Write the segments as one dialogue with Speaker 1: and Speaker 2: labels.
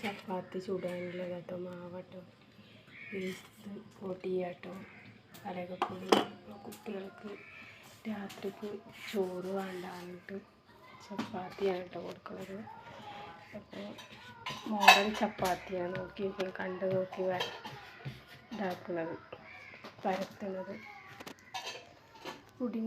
Speaker 1: ചപ്പാത്തി ചൂടാനുള്ള കേട്ടോ മാവട്ടോ വേസ്റ്റ് പൊടിയാട്ടോ കലകപ്പൊടി കുട്ടികൾക്ക് രാത്രിക്ക് ചോറ് വേണ്ടാന്നിട്ട് ചപ്പാത്തിയാണ് കേട്ടോ കൊടുക്കുന്നത്. അപ്പോൾ മോഡൽ ചപ്പാത്തിയാണ് നോക്കി കണ്ട് നോക്കി ഇതാക്കുന്നത് പരത്തുന്നത്. പൊടി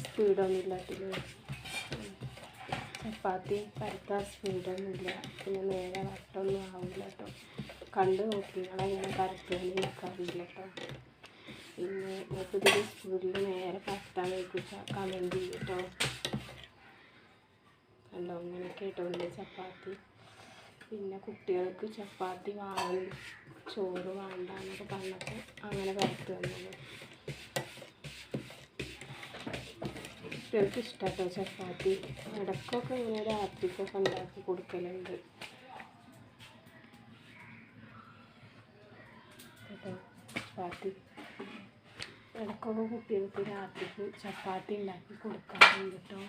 Speaker 1: സ്പീഡൊന്നുമില്ല സ്പീഡൊന്നും ചപ്പാത്തി പരത്താൻ സ്പീഡൊന്നുമില്ല. പിന്നെ നേരെ വട്ടൊന്നും ആവില്ല കേട്ടോ കണ്ട് നോക്കി. നിങ്ങളെങ്ങനെ പരത്തുമെന്ന് നിൽക്കാറില്ല കേട്ടോ പിന്നെ നിങ്ങൾക്ക് സ്പീഡിൽ നേരെ പരത്താൻ വയ്ക്കുക കമന്റ് ചെയ്യും കേട്ടോ കണ്ടോ? ഇങ്ങനെയൊക്കെ കേട്ടോ ഉണ്ട് ചപ്പാത്തി. പിന്നെ കുട്ടികൾക്ക് ചപ്പാത്തി വാങ്ങി ചോറ് വേണ്ട എന്നൊക്കെ പറഞ്ഞപ്പോൾ അങ്ങനെ പരത്ത് കുട്ടികൾക്ക് ഇഷ്ടമാട്ടോ ചപ്പാത്തി ഇടയ്ക്കൊക്കെ ഇങ്ങനെ രാത്രിക്കൊക്കെ ഉണ്ടാക്കി കൊടുക്കലുണ്ട്. ചപ്പാത്തി. ഇടയ്ക്കൊക്കെ കുട്ടികൾക്ക് രാത്രിക്ക് ചപ്പാത്തി ഉണ്ടാക്കി കൊടുക്കാറുണ്ട് കേട്ടോ.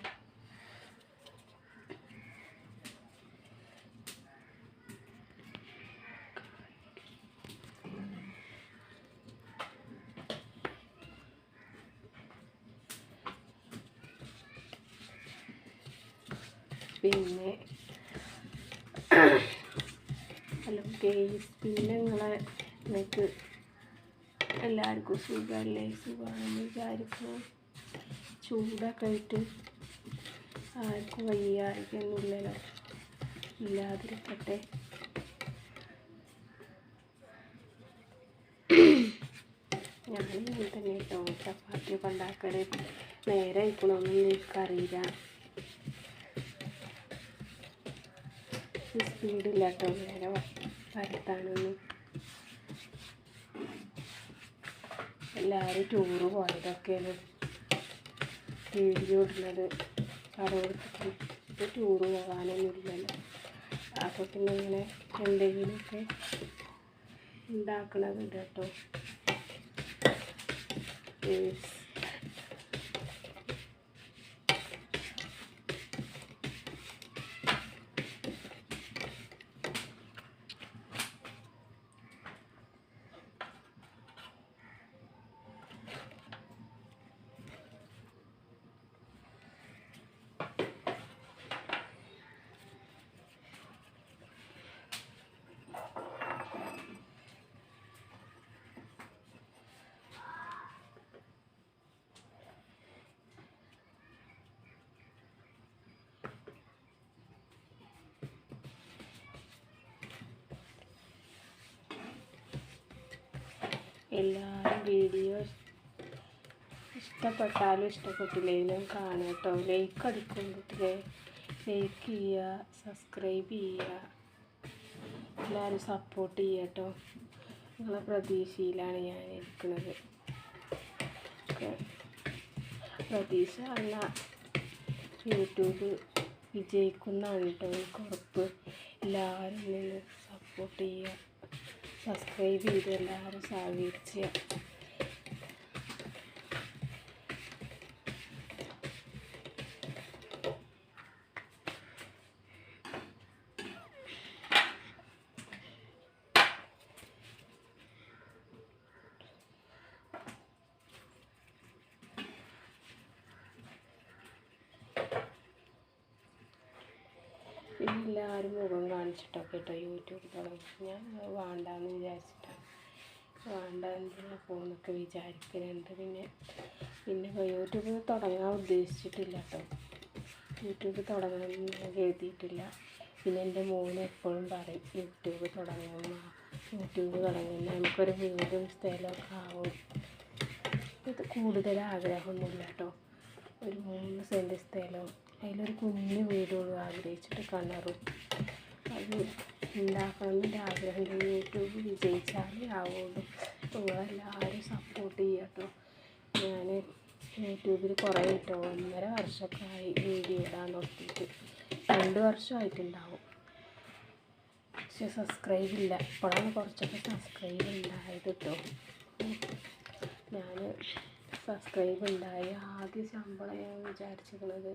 Speaker 1: പിന്നെ ഹലോ കേസ് പിന്നെ നിങ്ങളെ നിങ്ങൾക്ക് എല്ലാവർക്കും സുഖമല്ലേ സുഖമാണെന്ന് വിചാരിക്കുന്നു. ചൂടൊക്കെ ആയിട്ട് ആർക്കും വയ്യായിക്കൊന്നുമില്ലല്ലോ ഇല്ലാതിരിക്കട്ടെ. ഞാനിങ്ങനെ തന്നെ കേട്ടോ ചപ്പാത്തിയൊക്കെ ഉണ്ടാക്കൽ നേരെ ആയിക്കണമെന്നൊന്നും എനിക്കറിയില്ല. സ്പീഡില്ല കേട്ടോ നേരെ പരത്താനൊന്നും എല്ലാവരും ടൂറ് പോയതൊക്കെയാണ് വീഡിയോ ഇടുന്നത് ഇപ്പോൾ ടൂറ് പോകാനൊന്നും ഇല്ലല്ലോ അപ്പോൾ പിന്നെ ഇങ്ങനെ എന്തെങ്കിലുമൊക്കെ ഉണ്ടാക്കണത് കേട്ടോ. എല്ലാവരും വീഡിയോ ഇഷ്ടപ്പെട്ടാലും ഇഷ്ടപ്പെട്ടില്ലെങ്കിലും കാണുക കേട്ടോ. ലൈക്ക് അടിക്കും കുട്ടികളെ. ലൈക്ക് ചെയ്യുക സബ്സ്ക്രൈബ് ചെയ്യുക. എല്ലാവരും സപ്പോർട്ട് ചെയ്യുക കേട്ടോ. നിങ്ങളെ പ്രതീക്ഷയിലാണ് ഞാൻ ഇരിക്കുന്നത്. പ്രതീക്ഷ അല്ല യൂട്യൂബ് വിജയിക്കുന്നതാണ് കേട്ടോ. എനിക്ക് ഉറപ്പ്. എല്ലാവരും സപ്പോർട്ട് ചെയ്യുക. സബ്സ്ക്രൈബ് ചെയ്ത് എല്ലാവരും സഹകരിച്ച് പിന്നെ എല്ലാവരും മുഖം കാണിച്ചിട്ടോ കേട്ടോ യൂട്യൂബ് തുടങ്ങി ഞാൻ വേണ്ടാന്ന് വിചാരിച്ചിട്ടാണ് വേണ്ട എന്തിനാ പോകുന്നൊക്കെ വിചാരിക്കുന്നുണ്ട് പിന്നെ പിന്നെ യൂട്യൂബ് തുടങ്ങാൻ ഉദ്ദേശിച്ചിട്ടില്ല കേട്ടോ യൂട്യൂബ് തുടങ്ങണം കരുതിയിട്ടില്ല. പിന്നെ എന്റെ മോന് എപ്പോഴും പറയും യൂട്യൂബ് തുടങ്ങുന്ന യൂട്യൂബ് തുടങ്ങുന്ന നമുക്കൊരു വീടും സ്ഥലമൊക്കെ ആവും. ഇത് കൂടുതൽ ആഗ്രഹമൊന്നുമില്ല കേട്ടോ ഒരു മൂന്ന് സെന്റ് സ്ഥലവും അതിലൊരു കുഞ്ഞു വീടുള്ളൂ. ആഗ്രഹിച്ചിട്ട് കിണറും അത് ഉണ്ടാക്കണമെന്നൊരു ആഗ്രഹം യൂട്യൂബ് വിജയിച്ചാലേ ആവുള്ളൂ. നിങ്ങളെല്ലാവരും സപ്പോർട്ട് ചെയ്യുക കേട്ടോ ഞാൻ യൂട്യൂബിൽ കുറേ കേട്ടോ ഒന്നര വർഷമൊക്കെ വീഡിയോ ഇടാൻ നോക്കിയിട്ട്. രണ്ട് വർഷമായിട്ടുണ്ടാവും. പക്ഷെ സബ്സ്ക്രൈബ് ഇല്ല. ഇപ്പോഴാണ് കുറച്ചൊക്കെ സബ്സ്ക്രൈബ് ഉണ്ടായത് കേട്ടോ ഞാൻ സബ്സ്ക്രൈബ് ഉണ്ടായി ആദ്യ ശമ്പളം ഞാൻ വിചാരിച്ചിരുന്നത്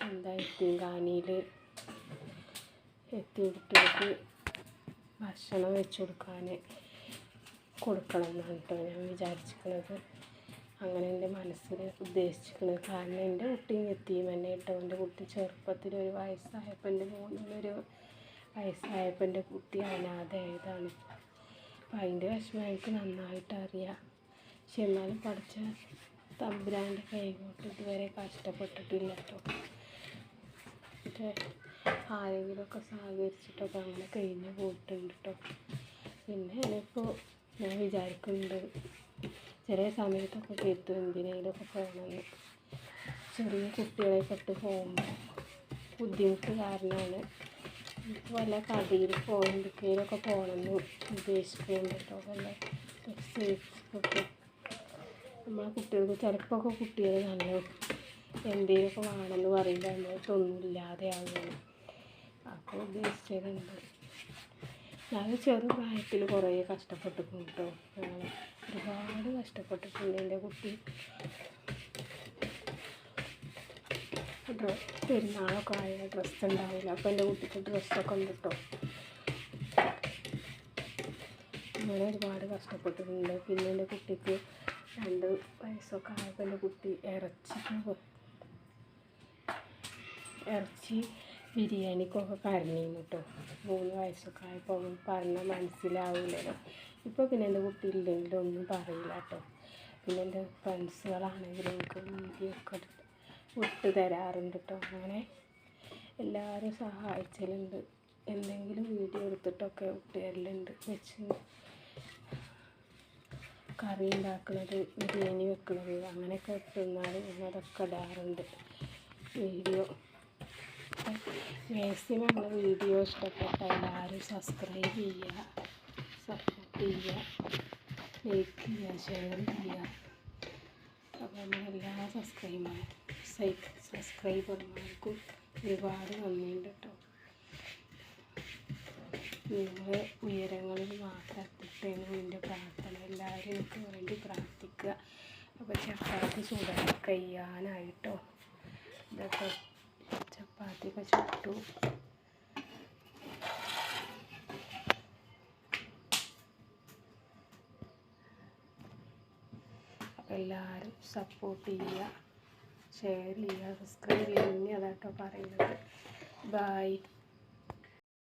Speaker 1: എന്താ എത്തിങ്കാനിയിൽ എത്തി കുട്ടികൾക്ക് ഭക്ഷണം വെച്ച് കൊടുക്കാൻ കൊടുക്കണം എന്നാണ് കേട്ടോ ഞാൻ വിചാരിച്ചിരിക്കുന്നത് അങ്ങനെ എന്റെ മനസ്സിൽ ഉദ്ദേശിച്ചിരിക്കുന്നത് കാരണം എന്റെ കുട്ടിയും എത്തിയും തന്നെ കേട്ടോ എന്റെ കുട്ടി ചെറുപ്പത്തിൽ ഒരു വയസ്സായപ്പോൾ എന്റെ മോനുള്ളൊരു വയസ്സായപ്പോൾ എന്റെ കുട്ടി അനാഥയായതാണ് അപ്പം അതിന്റെ വിഷമം എനിക്ക് നന്നായിട്ട് അറിയാം. പക്ഷെ എന്നാലും പഠിച്ച തമ്പുരാന്റെ കൈകൊണ്ട് ഇതുവരെ കഷ്ടപ്പെട്ടിട്ടില്ല കേട്ടോ മറ്റേ ആരെങ്കിലുമൊക്കെ സഹകരിച്ചിട്ടൊക്കെ അങ്ങനെ കഴിഞ്ഞ് പോയിട്ടുണ്ട് കേട്ടോ പിന്നെ ഞാനിപ്പോൾ ഞാൻ വിചാരിക്കുന്നുണ്ട് ചെറിയ സമയത്തൊക്കെ കേട്ടു എന്തിനേലൊക്കെ പോകണമെന്ന് ചെറിയ കുട്ടികളെ തൊട്ട് പോകുമ്പോൾ ബുദ്ധിമുട്ട് കാരണമാണ് എനിക്ക് വല്ല കടയിൽ പോയെന്തൊക്കെയൊക്കെ പോകണമെന്ന് ഉദ്ദേശിക്കുന്നുണ്ട് കേട്ടോ വല്ല ഒക്കെ നമ്മളെ കുട്ടികൾക്ക് ചിലപ്പോൾ ഒക്കെ കുട്ടികൾ നല്ല എന്തെങ്കിലുമൊക്കെ വേണമെന്ന് പറയുമ്പോൾ നമ്മൾ ഇല്ലാതെ ആവുകയാണ്. അപ്പോൾ ഉദ്ദേശിച്ചതുണ്ട് ഞാൻ ചെറു പ്രായത്തിൽ കുറേ കഷ്ടപ്പെട്ടിട്ടുണ്ട്? കേട്ടോ ഒരുപാട് കഷ്ടപ്പെട്ടിട്ടുണ്ട് എന്റെ കുട്ടി. പെരുന്നാളൊക്കെ ആയ ഡ്രസ്സ് ഉണ്ടാവില്ല. അപ്പോൾ എന്റെ കുട്ടിക്ക് ഡ്രസ്സൊക്കെ ഉണ്ട് കേട്ടോ അങ്ങനെ ഒരുപാട് കഷ്ടപ്പെട്ടിട്ടുണ്ട്. പിന്നെ എന്റെ കുട്ടിക്ക് രണ്ട് വയസ്സൊക്കെ ആയപ്പോൾ എന്റെ കുട്ടി ഇറച്ചി ഇറച്ചി ബിരിയാണിക്കൊക്കെ കരഞ്ഞിരുന്നു കേട്ടോ മൂന്ന് വയസ്സൊക്കെ ആയപ്പോൾ പറഞ്ഞാൽ മനസ്സിലാവില്ലല്ലോ ഇപ്പോൾ പിന്നെ എന്റെ കുട്ടി ഇല്ലെങ്കിലും ഒന്നും പറയില്ല കേട്ടോ പിന്നെ എന്റെ ഫ്രണ്ട്സുകളാണെങ്കിലും എനിക്ക് വീഡിയോ വിട്ടു തരാറുണ്ട് കേട്ടോ അങ്ങനെ എല്ലാവരും സഹായിച്ചലുണ്ട്. എന്തെങ്കിലും വീഡിയോ എടുത്തിട്ടൊക്കെ കുട്ടികളിലുണ്ട് വെച്ച് കറി ഉണ്ടാക്കുന്നത് ബിരിയാണി വെക്കുന്നത് അങ്ങനെയൊക്കെ ഇട്ടുന്നാൽ അതൊക്കെ ഇടാറുണ്ട്. വീഡിയോ മാക്സിമം നമ്മൾ വീഡിയോ ഇഷ്ടപ്പെട്ട എല്ലാവരും സബ്സ്ക്രൈബ് ചെയ്യുക സപ്പോർട്ട് ചെയ്യുക ലൈക്ക് ചെയ്യുക ഷെയർ ചെയ്യുക. അപ്പോൾ നമ്മളെല്ലാ സബ്സ്ക്രൈബർ സബ്സ്ക്രൈബർമാർക്കും ഒരുപാട് നന്ദിയുണ്ട് കേട്ടോ. നിങ്ങളെ ഉയരങ്ങളിൽ മാത്രം എത്തിട്ടേന്ന് എന്റെ പ്രാർത്ഥന. എല്ലാവരും എനിക്ക് വേണ്ടി പ്രാർത്ഥിക്കുക. അപ്പോൾ ചപ്പാത്തി ചൂടാൻ കഴിയാനായിട്ടോ ഇതൊക്കെ ചപ്പാത്തിയൊക്കെ ചുട്ടു. അപ്പോൾ എല്ലാവരും സപ്പോർട്ട് ചെയ്യുക ഷെയർ ചെയ്യുക സബ്സ്ക്രൈബ് ചെയ്യുക ഇനി അതാട്ടോ പറയുന്നത്. ബായ്